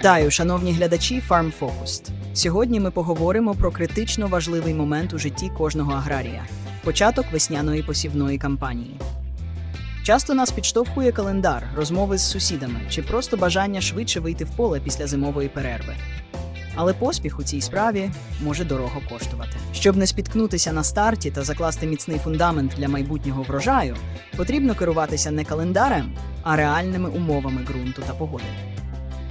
Вітаю, шановні глядачі Farm Focused. Сьогодні ми поговоримо про критично важливий момент у житті кожного аграрія початок весняної посівної кампанії. Часто нас підштовхує календар, розмови з сусідами чи просто бажання швидше вийти в поле після зимової перерви. Але поспіх у цій справі може дорого коштувати. Щоб не спіткнутися на старті та закласти міцний фундамент для майбутнього врожаю, потрібно керуватися не календарем, а реальними умовами ґрунту та погоди.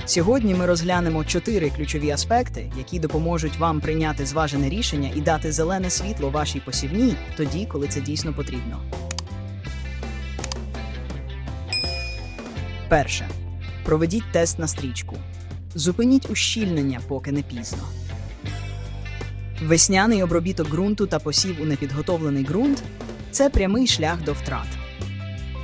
Сьогодні ми розглянемо чотири ключові аспекти, які допоможуть вам прийняти зважене рішення і дати зелене світло вашій посівній тоді, коли це дійсно потрібно. Перше. Проведіть тест на стрічку. Зупиніть ущільнення, поки не пізно. Весняний обробіток ґрунту та посів у непідготовлений ґрунт це прямий шлях до втрат.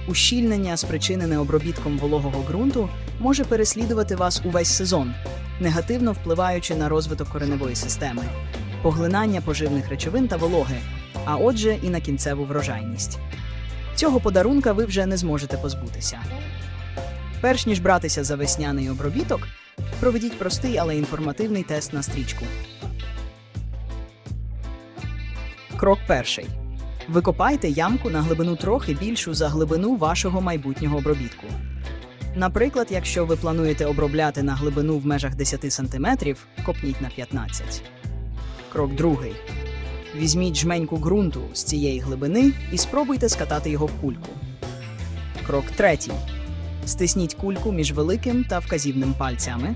Ущільнення, спричинене обробітком вологого ґрунту, може переслідувати вас увесь сезон, негативно впливаючи на розвиток кореневої системи, поглинання поживних речовин та вологи, а отже, і на кінцеву врожайність. Цього подарунка ви вже не зможете позбутися. Перш ніж братися за весняний обробіток, проведіть простий, але інформативний тест на стрічку. Крок перший. Викопайте ямку на глибину трохи більшу за глибину вашого майбутнього обробітку. Наприклад, якщо ви плануєте обробляти на глибину в межах 10 см, копніть на 15. Крок другий. Візьміть жменьку ґрунту з цієї глибини і спробуйте скатати його в кульку. Крок третій. Стисніть кульку між великим та вказівним пальцями,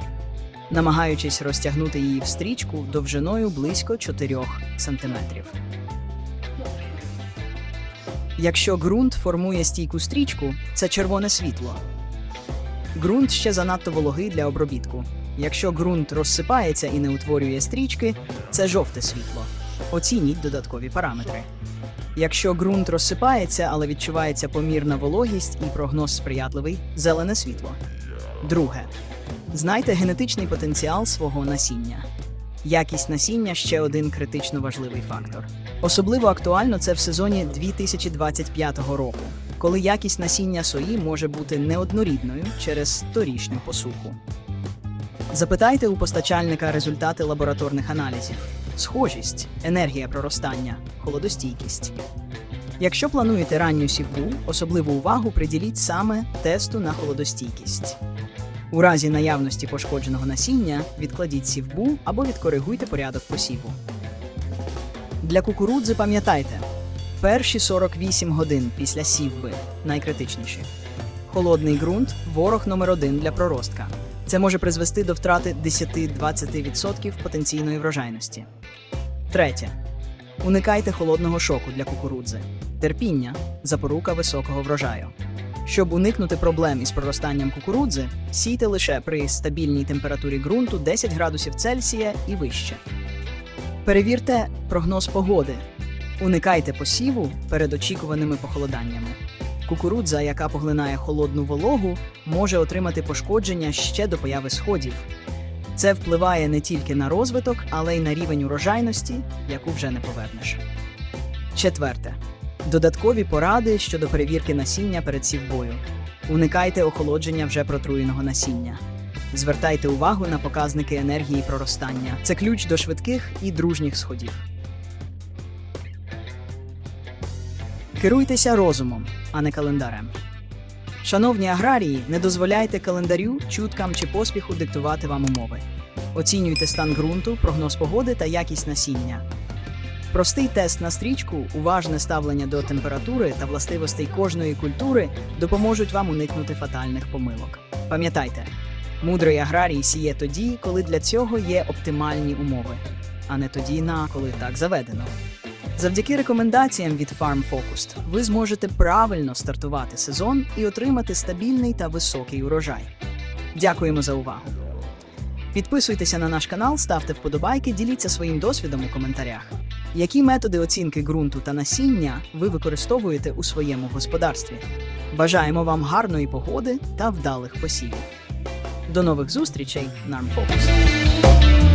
намагаючись розтягнути її в стрічку довжиною близько 4 см. Якщо ґрунт формує стійку стрічку, це червоне світло. Ґрунт ще занадто вологий для обробітку. Якщо ґрунт розсипається і не утворює стрічки, це жовте світло. Оцініть додаткові параметри. Якщо ґрунт розсипається, але відчувається помірна вологість і прогноз сприятливий зелене світло. Друге. Знайте генетичний потенціал свого насіння. Якість насіння ще один критично важливий фактор. Особливо актуально це в сезоні 2025 року, коли якість насіння сої може бути неоднорідною через торішню посуху. Запитайте у постачальника результати лабораторних аналізів: схожість, енергія проростання, холодостійкість. Якщо плануєте ранню сівбу, особливу увагу приділіть саме тесту на холодостійкість. У разі наявності пошкодженого насіння відкладіть сівбу або відкоригуйте порядок посіву. Для кукурудзи пам'ятайте, перші 48 годин після сівби найкритичніші. Холодний ґрунт ворог номер один для проростка. Це може призвести до втрати 10-20% потенційної врожайності. Третє. Уникайте холодного шоку для кукурудзи. Терпіння запорука високого врожаю. Щоб уникнути проблем із проростанням кукурудзи, сійте лише при стабільній температурі ґрунту 10 градусів Цельсія і вище. Перевірте прогноз погоди. Уникайте посіву перед очікуваними похолоданнями. Кукурудза, яка поглинає холодну вологу, може отримати пошкодження ще до появи сходів. Це впливає не тільки на розвиток, але й на рівень урожайності, яку вже не повернеш. Четверте. Додаткові поради щодо перевірки насіння перед сівбою. Уникайте охолодження вже протруєного насіння. Звертайте увагу на показники енергії проростання. Це ключ до швидких і дружніх сходів. Керуйтеся розумом, а не календарем. Шановні аграрії, не дозволяйте календарю, чуткам чи поспіху диктувати вам умови. Оцінюйте стан ґрунту, прогноз погоди та якість насіння. Простий тест на стрічку, уважне ставлення до температури та властивостей кожної культури допоможуть вам уникнути фатальних помилок. Пам'ятайте, мудрий аграрій сіє тоді, коли для цього є оптимальні умови, а не тоді на коли так заведено. Завдяки рекомендаціям від Farm Focused ви зможете правильно стартувати сезон і отримати стабільний та високий урожай. Дякуємо за увагу! Підписуйтеся на наш канал, ставте вподобайки, діліться своїм досвідом у коментарях. Які методи оцінки ґрунту та насіння ви використовуєте у своєму господарстві? Бажаємо вам гарної погоди та вдалих посівів. До нових зустрічей на Focus.